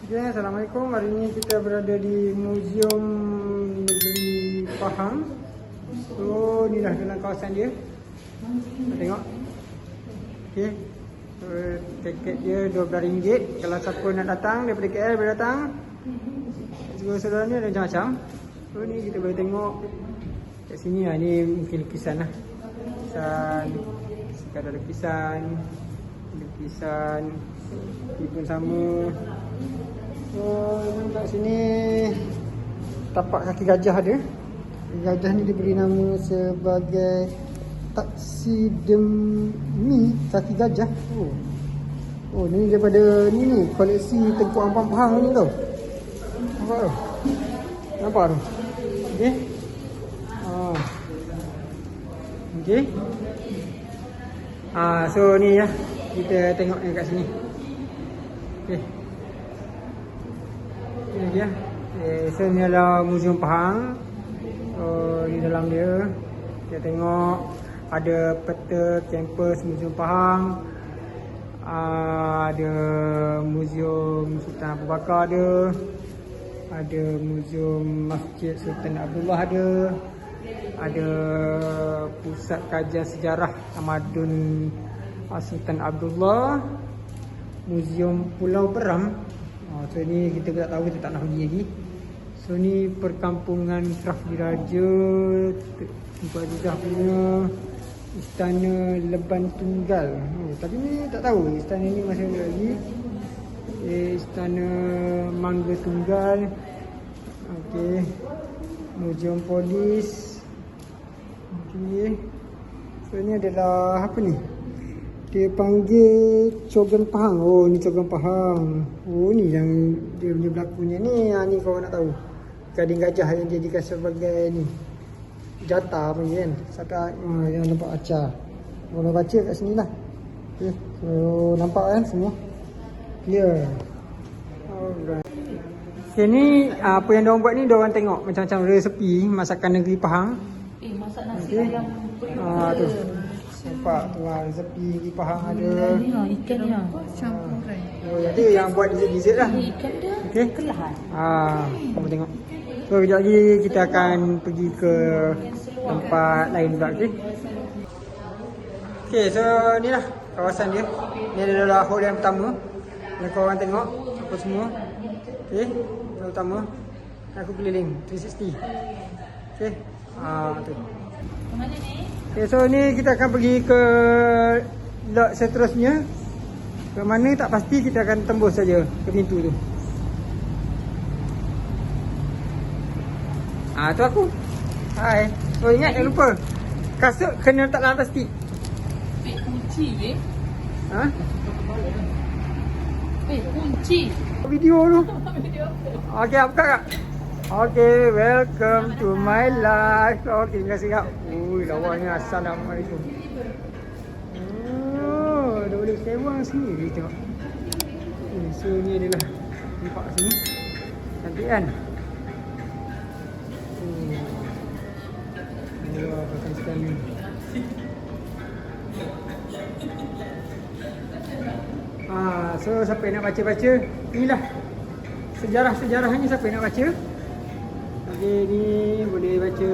Okay, Assalamualaikum. Hari ini kita berada di Museum Negeri Pahang. So, ni dah dalam kawasan dia. Kita tengok. Okay. So, tiket dia RM12. Kalau siapa nak datang daripada KL boleh datang. Juga saudara ni ada macam-macam. So, ni kita boleh tengok. Kat sini lah. Ni mungkin lukisan lah. Lukisan. Sekadar lukisan. Lukisan. Ini pun sama. So, kat sini tapak kaki gajah ada. Gajah ni diberi nama sebagai taksidemi kaki gajah. Oh. Oh, ni daripada ni ni koleksi Tengku Ampang Pahang ni tau. Nampak tu? Nampak tu? Okey. Ah. Okey. Ah, so ni ya. Kita tengok yang kat sini. Okey. Dia. Eh, so ni adalah Museum Pahang. So di dalam dia kita tengok ada peta kampus Museum Pahang. Uh, ada Museum Sultan Abu Bakar ada. Ada Museum Masjid Sultan Abdullah ada. Ada Pusat Kajian Sejarah Tamadun Sultan Abdullah. Museum Pulau Beram Oh, so ni kita tak tahu kita tak nak pergi lagi. So ni perkampungan Kraf Diraja tempat juga punya istana Leban Tunggal. Oh, tapi ni tak tahu istana ni masih ada lagi. Eh, istana Mangga Tunggal. Okey. Museum Polis. Okey. So ni adalah apa ni? Dia panggil Cogan Pahang. Oh, ni Cogan Pahang. Oh, ni yang dia punya berlakunya ni. Ha, ni kau nak tahu. Gading gajah yang dijadikan sebagai ni. Jata apa ni kan. Saka ha, yang nampak acar. Kalau baca kat sini lah. Okay. So, nampak kan semua? Clear. Alright. Okay, ni apa yang diorang buat ni diorang tengok macam-macam resepi masakan negeri Pahang. Eh, masak nasi Okey. ayam Ah tu. Nampak tu lah resepi di Pahang ada. Ni ha, ikan ni ha. Oh, yang tu yang buat dessert-dessert lah. Ikan dia Okey. kelahan. Ah, kamu tengok. So, kejap lagi kita akan pergi ke tempat lain pula, okey? Okey, so ni lah kawasan dia. Ni adalah hall yang pertama. Yang korang tengok apa semua. Okey, yang pertama. Aku keliling 360. Okey. Ah, tu. Mana ni? Okay, so ni kita akan pergi ke lot seterusnya. Ke mana tak pasti kita akan tembus saja ke pintu tu. Ah tu aku. Hai. Oh ingat jangan lupa. Kasut kena letak dalam plastik. Eh, kunci ke? Ha? Eh, kunci. Video tu. Okey, apa kak? Okay, welcome to my life. Okay, terima kasih kak. Ui, lawanya. Assalamualaikum. Oh, dah boleh sewang sendiri tengok. Okay, so ni adalah tempat sini. Cantik kan? Hmm. Wah, pakai sekali. Ah, so siapa yang nak baca-baca, inilah sejarah-sejarahnya siapa yang nak baca. Okey, ni boleh baca.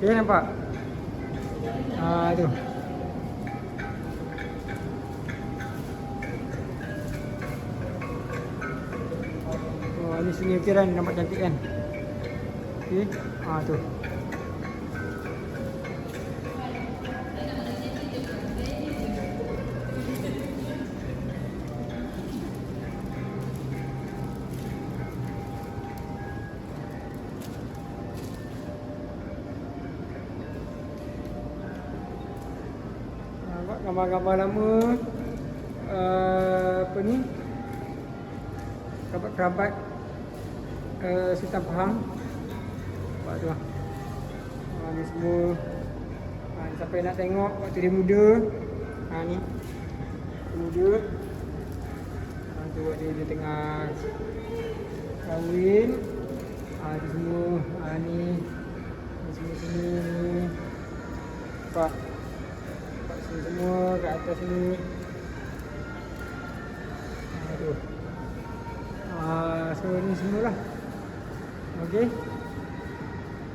Okey, nampak? Ah, tu. Oh, ni sini ukiran nampak cantik kan? Okey. Ah, tu. Gambar-gambar lama uh, apa ni kerabat-kerabat uh, Sultan Pahang nampak tu lah. Ha, ni semua. Ha, siapa yang nak tengok waktu dia muda. Ha, ni. Muda. Ha, tu waktu dia, dia tengah kahwin. Ha, tu semua. Ha, ni. Ni semua sini ni. Nampak Sini semua kat atas ni. Aduh. Ah, so ni semualah. Okey.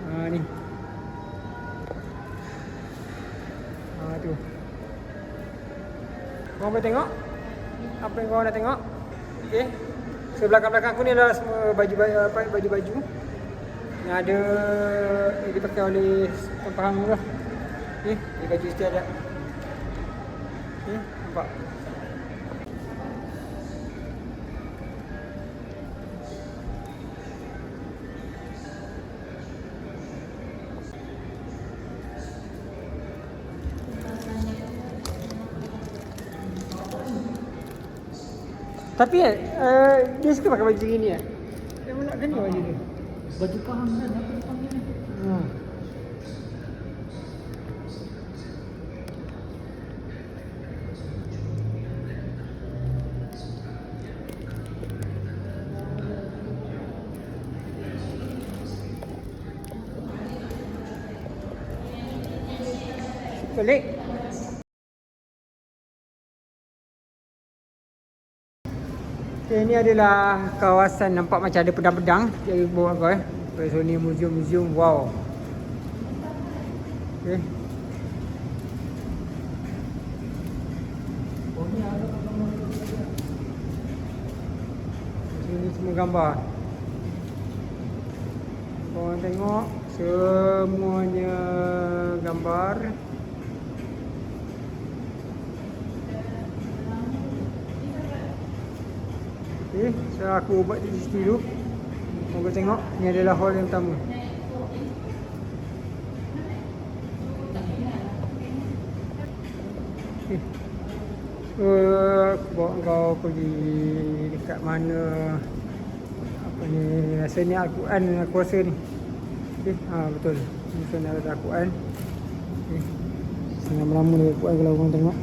Ah ni. Tu. Kau boleh tengok? Apa yang kau nak tengok? Okey. So belakang-belakang aku ni adalah semua baju-baju apa baju-baju yang ada yang dipakai oleh Tuan Pahang lah. Okey, baju setiap Okey, nampak. Tapi eh, uh, dia suka pakai baju gini eh. Dia nak gini baju dia. Baju pahang kan apa dia panggil ni? Ini adalah kawasan nampak macam ada pedang-pedang. Dia buat apa eh? So ni museum-museum wow Okay Sini semua gambar. Korang tengok Semuanya gambar Okay, so aku buat di situ dulu. Moga tengok, ni adalah hall yang pertama. Okay So, aku bawa kau pergi dekat mana? Apa ni, rasanya Al-Quran aku rasa ni. Okay, ha, betul. Ni sana ada Al-Quran. Okay Senang lama dari Al-Quran kalau orang tengok.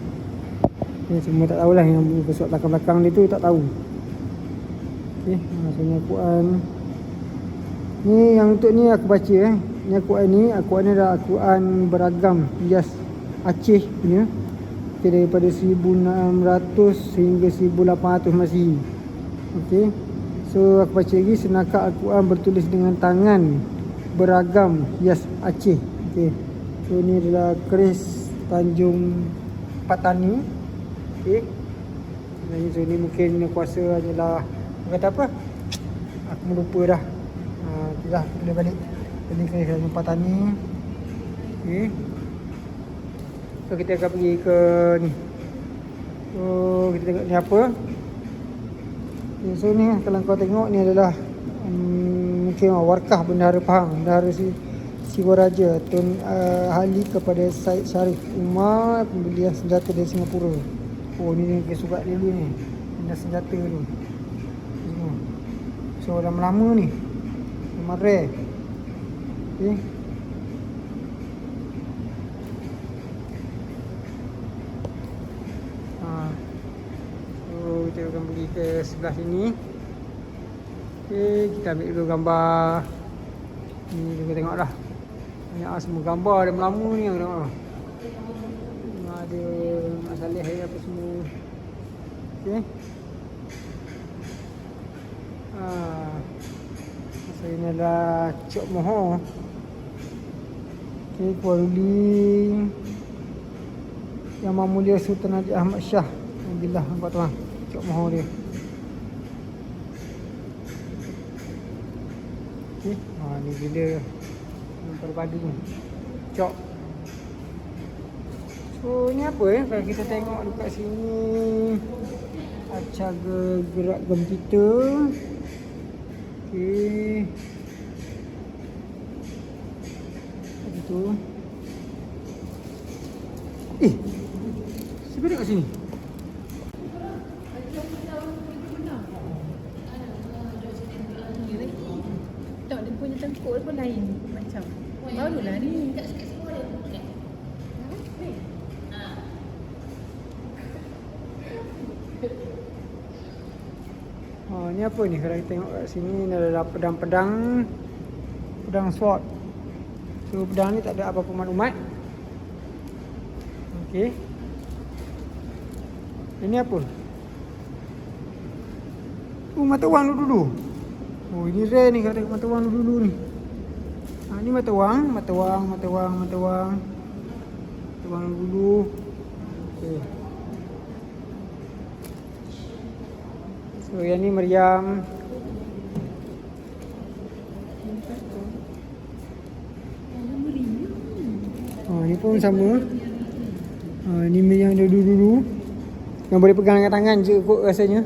Ni semua tak tahulah yang bersuat belakang-belakang dia tu tak tahu Okay, maksudnya Al-Quran Ni yang untuk ni aku baca eh. Ni Al-Quran ni, Al-Quran ni adalah Al-Quran beragam. Hias Aceh punya. Okay, Daripada 1600 hingga 1800 Masihi Okay So aku baca lagi Senaka Al-Quran bertulis dengan tangan Beragam. Hias Aceh. Okay So ni adalah keris Tanjung Patani. Okay So ni mungkin kuasa hanyalah Kata apa? Aku lupa dah. Ha, dah boleh balik. Jadi kena kena jumpa tani. Okey. So kita akan pergi ke ni. So kita tengok ni apa. Okay, so ni kalau kau tengok ni adalah um, mungkin warkah bendahara Pahang, bendahara si Siwaraja Tun uh, Hali kepada Said Syarif Umar pembelian senjata dari Singapura. Oh ni surat dia dulu ni. Senjata ni. So dah lama ni. Memang rare. Okay ha. So kita akan pergi ke sebelah sini. Okay kita ambil dulu gambar. Ni kita tengok lah Banyak semua gambar ada lama ni yang tengok. Lah Ada masalah apa semua. Okay Ha. Ini adalah Cok Moho. Okay, Kuala Lumpur. Yang Mulia Sultan Haji Ahmad Shah. Alhamdulillah nampak tuan. Cok Moho dia. Okay. Ha, ni bila yang terpadu ni. Cok. So ni apa eh? Kalau kita tengok dekat sini. Acaga gerak gempita. Okey. Itu. Eh. Siapa dekat sini? Tak, dia punya tengkuk pun lain macam. Barulah ni. Oh, ni apa ni? Kalau kita tengok kat sini ni adalah pedang-pedang pedang sword. So pedang ni tak ada apa-apa maklumat. Okey. Ini apa? Oh, mata wang dulu. Oh, ini rare ni kat mata wang dulu ni. Ha, ni mata wang, mata wang, mata wang, mata wang. Mata wang dulu. Okey. So, yang ni meriam. Oh, ni pun sama. Ha, ni yang dia dulu-dulu. Yang boleh pegang dengan tangan je kot rasanya.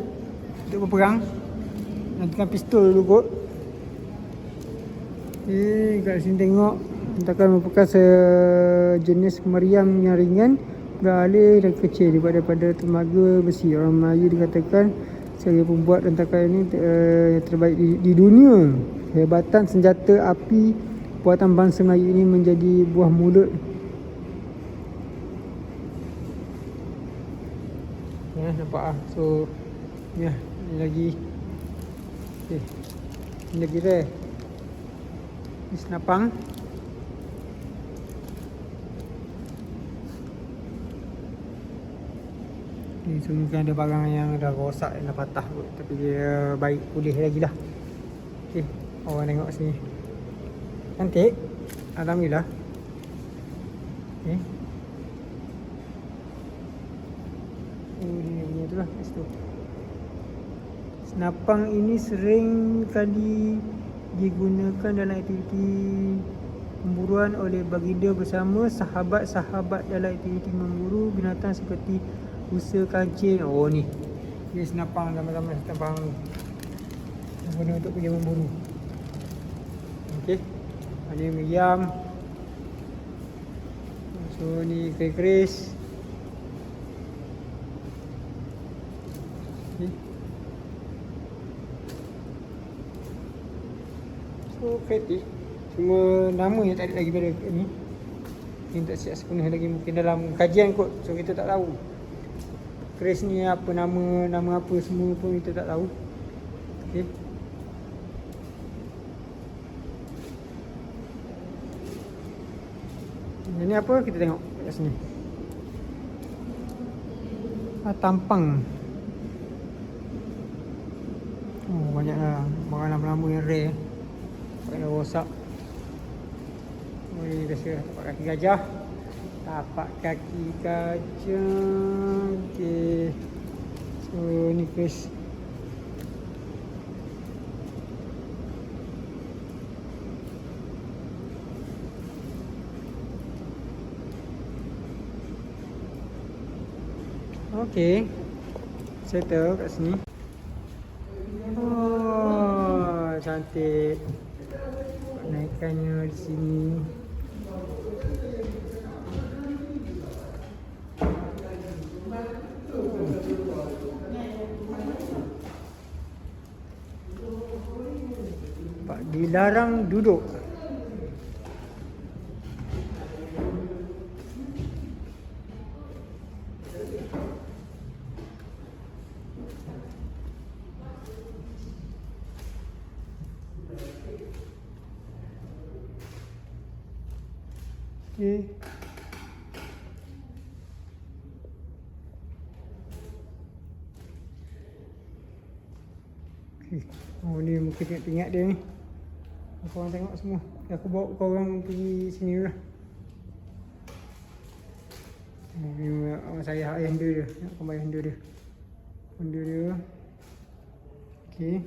Untuk berperang. Nanti kan pistol dulu kot. Eh, kat sini tengok. Entahkan merupakan sejenis meriam yang ringan beralih dan kecil daripada pada tenaga besi. Orang Melayu dikatakan sebagai pembuat rentakan ini uh, terbaik di, di dunia. Kehebatan senjata api buatan bangsa Melayu ini menjadi buah mulut Ya, nampak ah. So, ya, ni lagi. Okey. Ni lagi rare. Ni senapang. Ni semua kan ada barang yang dah rosak dan dah patah kot. Tapi dia baik pulih lagi lah. Okey, orang tengok sini. Cantik. Alhamdulillah. Okey. Oh. Senapang ini sering kali digunakan dalam aktiviti pemburuan oleh baginda bersama sahabat-sahabat dalam aktiviti memburu binatang seperti rusa, kancing. Oh ni. Ni senapang sama-sama senapang guna untuk pergi memburu. Okey. Ini meriam. So ni. Okay. So kreatif Cuma nama yang tak ada lagi pada ni Mungkin tak siap sepenuh lagi Mungkin dalam kajian kot So kita tak tahu Keris ni apa nama Nama apa semua pun kita tak tahu. Okay Ini apa? Kita tengok kat sini. Ah, Tampang. Oh banyak lah. Barang lama-lama yang rare. Pakai dah rosak. Ni biasa. Tapak kaki gajah Tapak kaki gajah Okay So ni Chris Okay Settle kat sini. Oh, cantik. Naikannya di sini. Dilarang duduk. Okey. Okey. Oh ni mungkin tengok dia ni. Kau orang tengok semua. Aku bawa kau orang pergi sini lah. Ni saya ayah dia dia. Nak kembali ayah dia. Benda dia. Okey.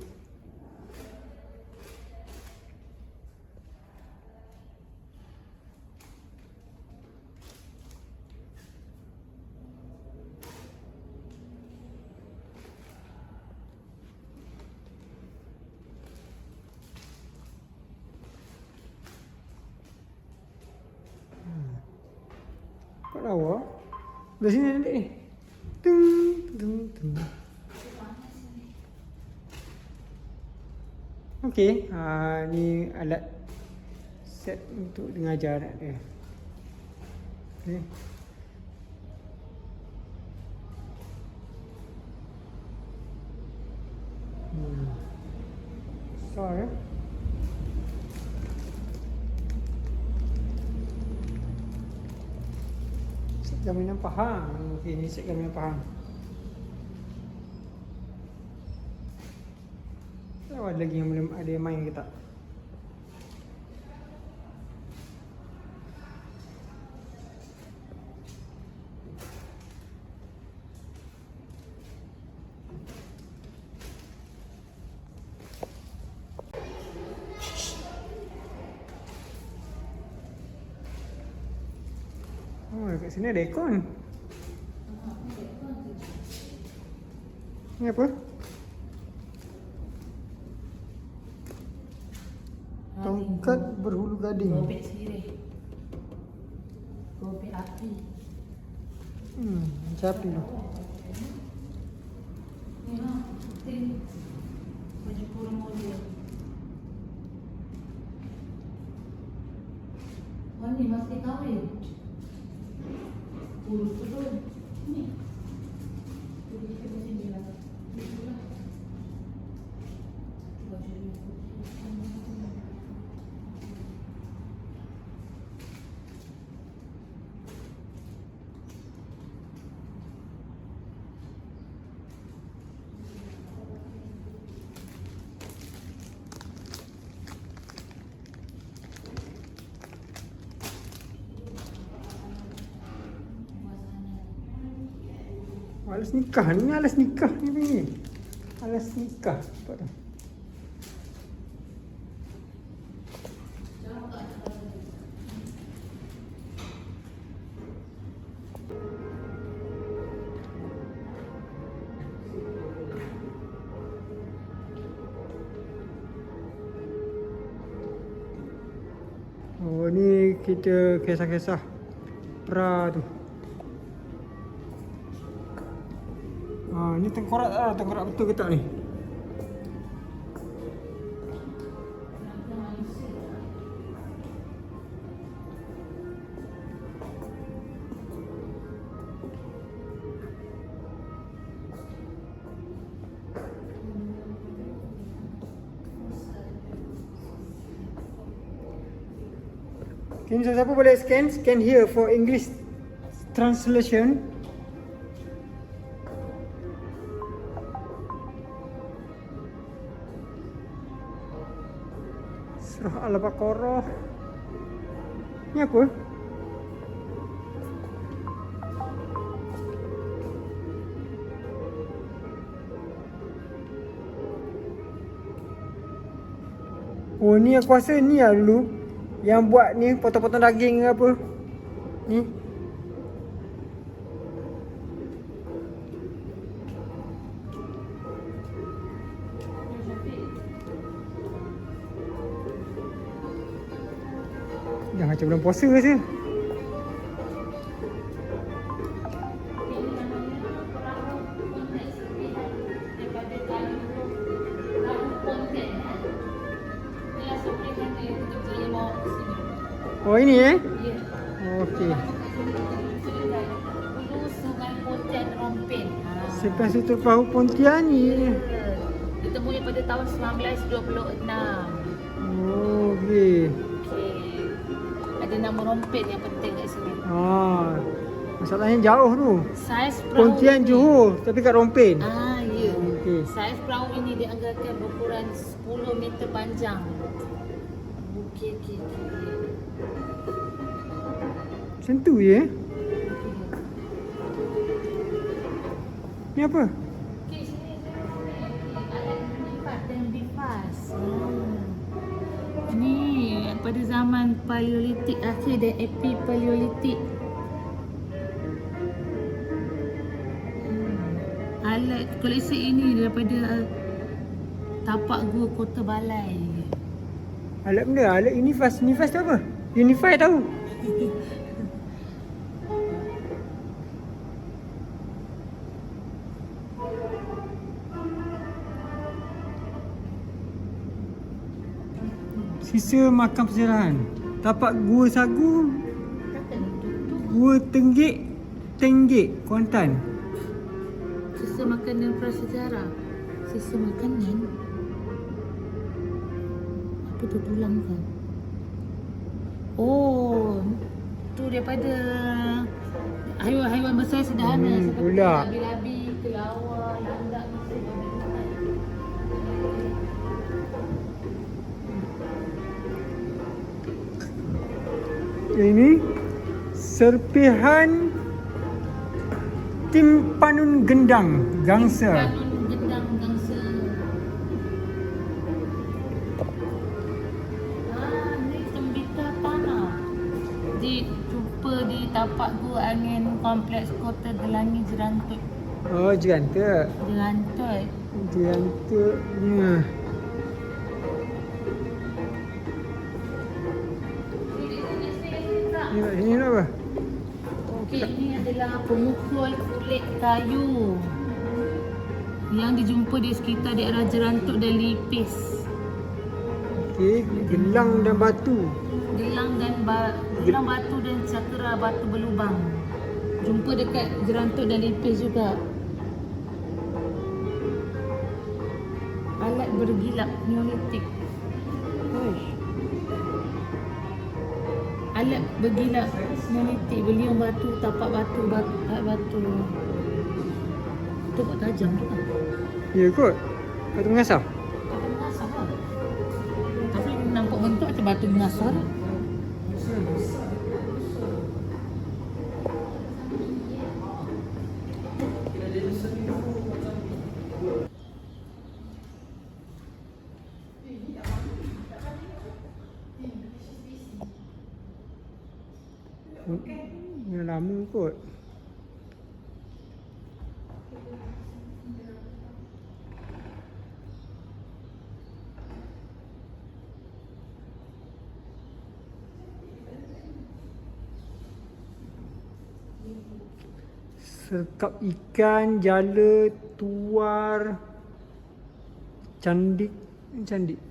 Tahu ah? Dari sini nanti ni. Tung tung tung. Okey, ha, ni alat set untuk mengajar anak dia. Okey. faham. Okey, ni cik kami faham. Tahu ada lagi yang belum ada yang main ke tak? Oh, kat sini ada ikon. Ni apa? Tongkat berhulu gading. Gobek sirih. Gobek api. Hmm, macam api tu. Ni lah, penting. Baju kurung model. Oh ni masih kahwin. Urus turun. Ni. Urus Alas nikah ni alas nikah ni ni. Alas nikah. Nampak tak? Oh ni kita kisah-kisah pra tu. Ha, ni tengkorak tak? Tengkorak betul ke tak ni? Can siapa boleh scan? Scan here for English translation. Surah Al-Baqarah. Ni apa? Oh ni aku rasa ni lah dulu Yang buat ni potong-potong daging ke apa Ni boleh bawa ke sini. Oh ini eh Ya. Okey Pontian Rompin. Ha. Sepas itu perahu Pontian ni Ya. Ditemui pada tahun 1926. Oh okey Ada nama Rompin yang penting kat sini. Ah, Masalahnya jauh tu Saiz perahu Pontian Johor Tapi kat Rompin Ah, ya. Okey. Saiz perahu ini dianggarkan berukuran 10 meter panjang. Okey, okey, okey. Macam tu je eh Ni apa? Okey, sini saya okey, alat lipat dan bifas. Hmm. Pada zaman Paleolitik akhir dan epi Paleolitik. Hmm. Alat koleksi ini daripada uh, tapak gua Kota Balai. Alat benda, alat Unifast Unifast tu apa? Unify tahu Sisa makam perserahan Tapak gua sagu Gua tenggik Tenggik Kuantan sisa makanan prasejarah. Sisa makanan. Apa tu tulang ke? Oh, tu daripada haiwan-haiwan besar sederhana Hmm, seperti pula. Ini serpihan timpanun gendang gangsa. Kanun gendang gangsa. Ah, ni tembita tanah. Di jumpa di tapak gua angin kompleks kota Gelangi Jerantut. Oh, jantuk. Jerantut. Jantuknya. Pemukul kulit kayu yang dijumpa di sekitar daerah Jerantut dan Lipis. Okey, gelang dan batu. Gelang dan ba gelang batu dan cakera batu berlubang. Jumpa dekat Jerantut dan Lipis juga. Alat bergilap neolitik. Alat bergilap neolitik, beliung batu, tapak batu, batu, batu. Tu buat tajam tu kan? Ya kot. Batu mengasah. Batu mengasar lah. Tapi nampak bentuk macam batu mengasar. Yang lama kot. Serkap ikan, jala, tuar, candik, candik.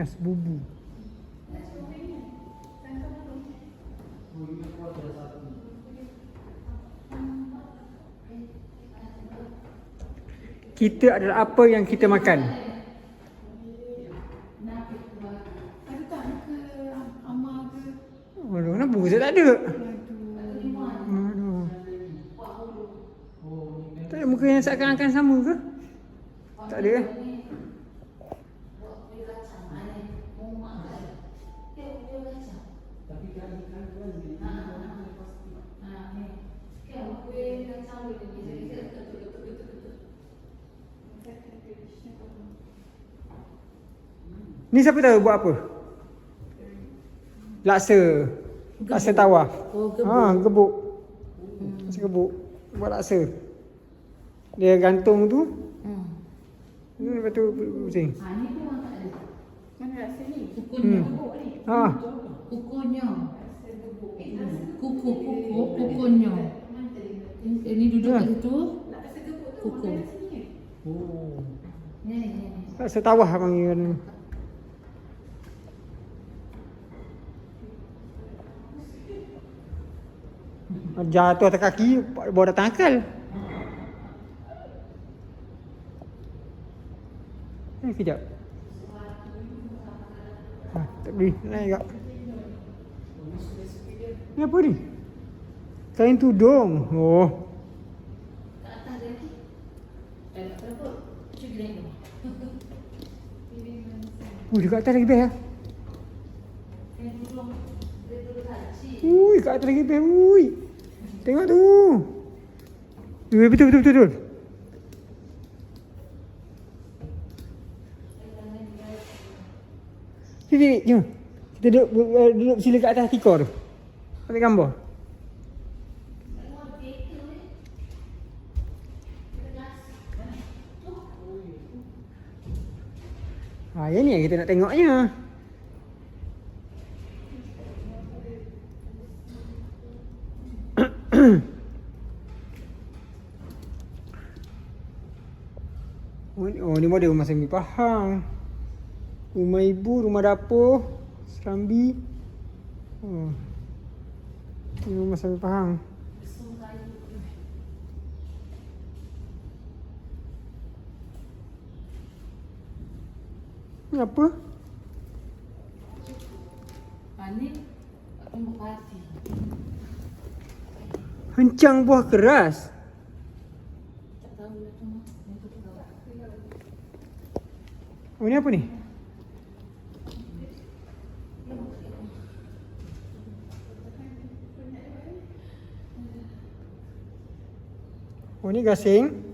Mengas bubu. Kita adalah apa yang kita makan. Ke? Aduh, kenapa muka saya tak ada? Aduh. Tak ada muka yang seakan-akan sama ke? Tak ada eh? Ni siapa tahu buat apa? Laksa. Laksa tawar. Oh, gebuk. Ha, gebuk. Laksa gebuk. Buat laksa. Dia gantung tu. Hmm. Ni lepas tu pusing. Ha, ni pun orang tak ada. Mana rasa ni? Kukunya. Hmm. Ha. Kukunya. Kuku, kuku, kukunya. Ini duduk kat situ. Kuku. Oh. Ni, ni, ni. Laksa tawar panggil kan. Jatuh atas kaki, bawa datang akal. Eh, kejap. Ha, tak boleh. Naik kak. Ni apa ni? Kain tudung. Oh. Ui, dekat atas lagi best lah. Ui, kat atas lagi best. Ui. Tengok tu. Betul, betul, betul, betul. Sini, jom. Kita duduk, duduk, duduk sila kat atas tikar tu. Ambil gambar. Ha, yang ni yang kita nak tengoknya. Oh, ni- model rumah Sami Pahang. Rumah ibu, rumah dapur, serambi. Oh. Ni rumah Sami Pahang. Ni apa? Ha, ni. Tumbuk pati. Hencang buah keras. Tak tahu lah tu. Yang tu Ni apa ni? Oh ni gasing.